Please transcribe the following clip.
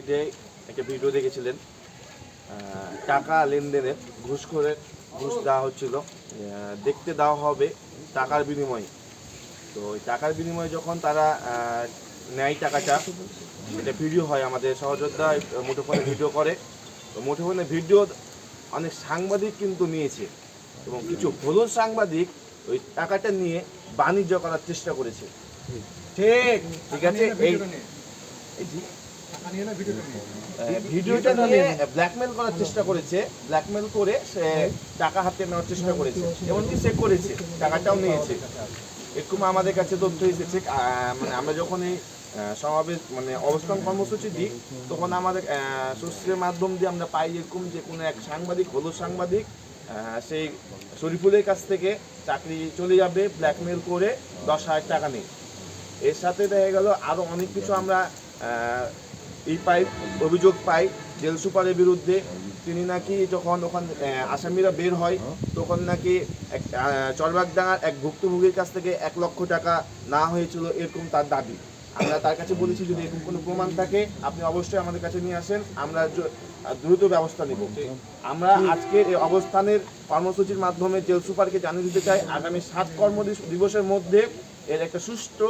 মিডিয়ায় একটা ভিডিও দেখেছিলেন। টাকা লেনদেনের ঘুষখোরের ঘুষ দেওয়া হচ্ছিল। দেখতে দেওয়া হবে টাকার বিনিময়ে। তো ওই টাকার বিনিময়ে যখন তারা নেয় টাকাটা, এটা ভিডিও হয় আমাদের সহযোদ্ধা মুঠোফোনে ভিডিও করে। তো মুঠোফোনে ভিডিও অনেক সাংবাদিক কিন্তু নিয়েছে এবং কিছু হলুদ সাংবাদিক ওই টাকাটা নিয়ে বাণিজ্য করার চেষ্টা করেছে। ঠিক ঠিক আছে? এই ভিডিওটা নিয়ে ব্ল্যাকমেল করার চেষ্টা করেছে। ব্ল্যাকমেল করে সে টাকা হাতে নেওয়ার চেষ্টা করেছে। এমনকি সে করেছে, টাকাটাও নিয়েছে। এরকম আমাদের কাছে তথ্য এসেছে মানে আমরা যখন এই সমাবেশ মানে অবস্থান কর্মসূচি দিই, তখন আমাদের সোশ্যাল মাধ্যম দিয়ে আমরা পাই এরকম যে কোনো এক সাংবাদিক, হলুদ সাংবাদিক সেই শরীফুলের কাছ থেকে চাকরি চলে যাবে ব্ল্যাকমেল করে দশ হাজার টাকা নেই। এর সাথে দেখা গেল আরও অনেক কিছু আমরা ই পাই অভিযোগ পাই, জেল সুপারের বিরুদ্ধে। তিনি নাকি যখন ওখান আসামিরা বের হয়, তখন নাকি এক চরবাগডাঙ্গার এক ভুক্তভোগীর কাছ থেকে এক লক্ষ টাকা না হয়েছিল এরকম তার দাবি। আমরা তার কাছে বলেছি, যদি এরকম কোনো প্রমাণ থাকে, আপনি অবশ্যই আমাদের কাছে নিয়ে আসেন, আমরা দ্রুত ব্যবস্থা নিব। আমরা আজকে এই অবস্থানের কর্মসূচির মাধ্যমে জেল সুপারকে জানিয়ে দিতে চাই, আগামী সাত কর্ম দিবসের মধ্যে এর একটা সুষ্ঠু